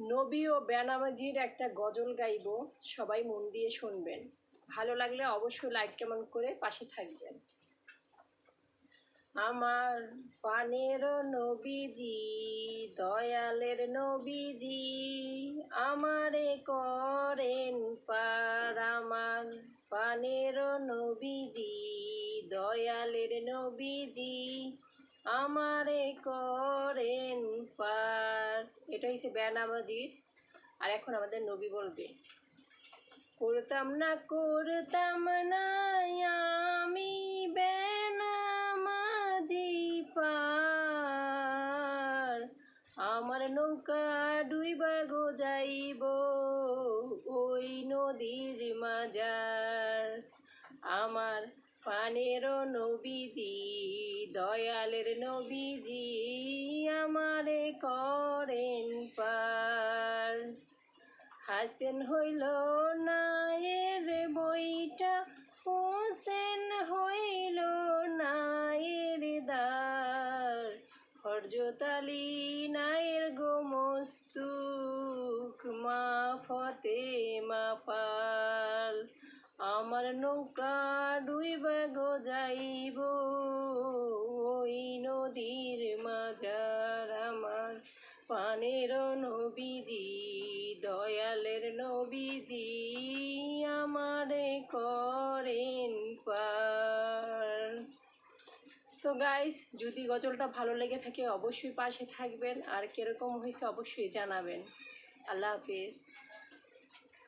নবী ও বেনামাজির একটা গজল গাইব, সবাই মন দিয়ে শুনবেন। ভালো লাগলে অবশ্যই লাইক কেমন করে পাশে থাকবেন। আমার পানের নবীজি, দয়ালের নবীজি, আমারে করেন পার। আমার পানের নবীজি, দয়ালের নবীজি, আমারে পার এটা হচ্ছে বেনামাজির আর এখন আমাদের নবী বলবে, করতাম না করতাম না আমি বেনামাজি পার। আমার নৌকা ডুইবা গো যাইব ওই নদীর মাজার। আমার পানের নবীজি, দয়ালের নবীজি করেন পার। হাসেন হইল না এর বইটা, হোসেন হইল না এর দার হরজতালি নায়ের গো মস্তুক মা ফতে মা পাল। আমার নৌকা ডুইবা গো যাইব, ওই নদীর আমার পানের নবীজি, দয়ালের নবীজি, আমারে করেন পার। তো গাইস যদি গজলটা ভালো লেগে থাকে, অবশ্যই পাশে থাকবেন। আর কীরকম হয়েছে অবশ্যই জানাবেন। আল্লাহ হাফিজ।